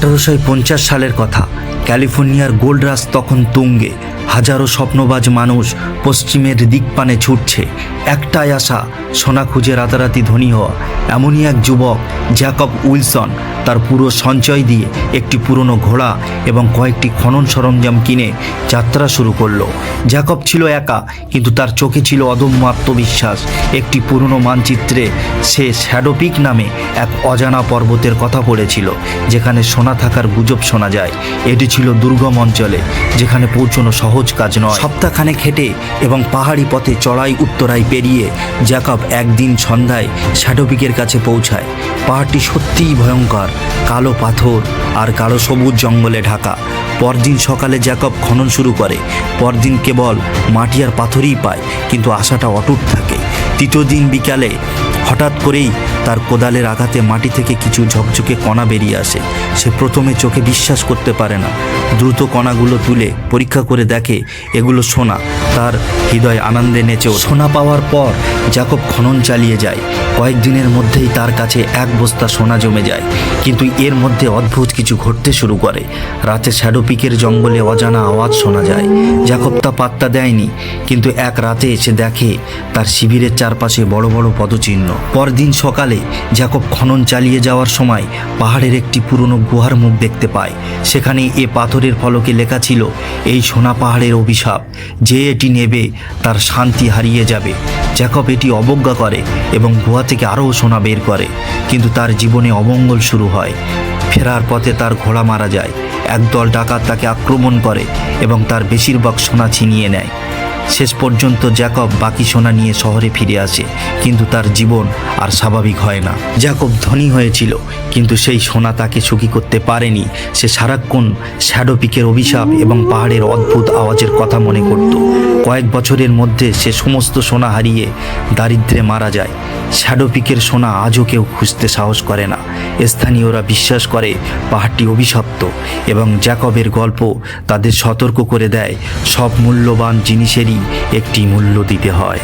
আঠারোশো পঞ্চাশ সালের কথা। ক্যালিফোর্নিয়ার গোল্ড রাশ তখন তুঙ্গে। হাজারো স্বপ্নবাজ মানুষ পশ্চিমের দিকপানে ছুটছে। একটাই আশা সোনা খুঁজে রাতারাতি ধনী হওয়া। এমনই এক যুবক, জ্যাকব উইলসন, তার পুরো সঞ্চয় দিয়ে একটি পুরনো ঘোড়া এবং কয়েকটি খনন সরঞ্জাম কিনে যাত্রা শুরু করল। জ্যাকব ছিল একা, কিন্তু তার চোখে ছিল অদম্য আত্মবিশ্বাস। একটি পুরনো মানচিত্রে সে শ্যাডোপিক নামে এক অজানা পর্বতের কথা পড়েছিল, যেখানে সোনা থাকার গুজব শোনা যায়। এটি ছিল দুর্গম অঞ্চলে, যেখানে পৌঁছানো সহজ কাজ নয়। সপ্তাহখানে খেটে এবং পাহাড়ি পথে চড়াই উত্তরায় পেরিয়ে জ্যাকব একদিন সন্ধ্যায় শ্যাডোপিকের কাছে পৌঁছায়। পাহাড়টি সত্যিই ভয়ঙ্কর। কালো পাথর আর কালো সবুজ জঙ্গলে ঢাকা। পরদিন সকালে জ্যাকব খনন শুরু করে। পরদিন কেবল মাটি আর পাথরই পায়, কিন্তু আশাটা অটুট থাকে। তৃতীয় দিন বিকালে হঠাৎ করেই তার কোদালের আঘাতে মাটি থেকে কিছু ঝকঝকে কণা বেরিয়ে আসে। সে প্রথমে চোখে বিশ্বাস করতে পারে না। দ্রুত কণাগুলো তুলে পরীক্ষা করে দেখে এগুলো সোনা। তার হৃদয় আনন্দে নেচে ওঠে। সোনা পাওয়ার পর জাকব খনন চালিয়ে যায়। কয়েকদিনের মধ্যেই তার কাছে এক বস্তা সোনা জমে যায়। কিন্তু এর মধ্যে অদ্ভুত কিছু ঘটতে শুরু করে। রাতে শ্যাডো পিকের জঙ্গলে অজানা আওয়াজ শোনা যায়। জাকব তা পাত্তা দেয়নি, কিন্তু এক রাতে এসে দেখে তার শিবিরের চারপাশে বড় বড় পদচিহ্ন। পরদিন সকালে জাকব খনন চালিয়ে যাওয়ার সময় পাহাড়ের একটি পুরনো গুহার মুখ দেখতে পায়। সেখানে এ পাথরের ফলকে লেখা ছিল, এই সোনা পাহাড়ের অভিশাপ। যে এটি নেবে, তার শান্তি হারিয়ে যাবে। জ্যাকব এটি অবজ্ঞা করে এবং গুহা থেকে আরও সোনা বের করে। কিন্তু তার জীবনে অমঙ্গল শুরু হয়। ফেরার পথে তার ঘোড়া মারা যায়। একদল ডাকাত তাকে আক্রমণ করে এবং তার বেশিরভাগ সোনা ছিনিয়ে নেয়। শেষ পর্যন্ত জ্যাকব বাকি সোনা নিয়ে শহরে ফিরে আসে, কিন্তু তার জীবন আর স্বাভাবিক হয় না। জ্যাকব ধনী হয়েছিল, কিন্তু সেই সোনা তাকে সুখী করতে পারেনি। সে সারাক্ষণ শ্যাডো পিকের অভিশাপ এবং পাহাড়ের অদ্ভুত আওয়াজের কথা মনে করত। কয়েক বছরের মধ্যে সে সমস্ত সোনা হারিয়ে দারিদ্রে মারা যায়। শ্যাডো পিকের সোনা আজও কেউ খুঁজতে সাহস করে না। স্থানীয়রা বিশ্বাস করে, পাহাড়টি অভিশপ্ত এবং জ্যাকবের গল্প তাদের সতর্ক করে দেয়, সব মূল্যবান জিনিসেরই একটি মূল্য দিতে হয়।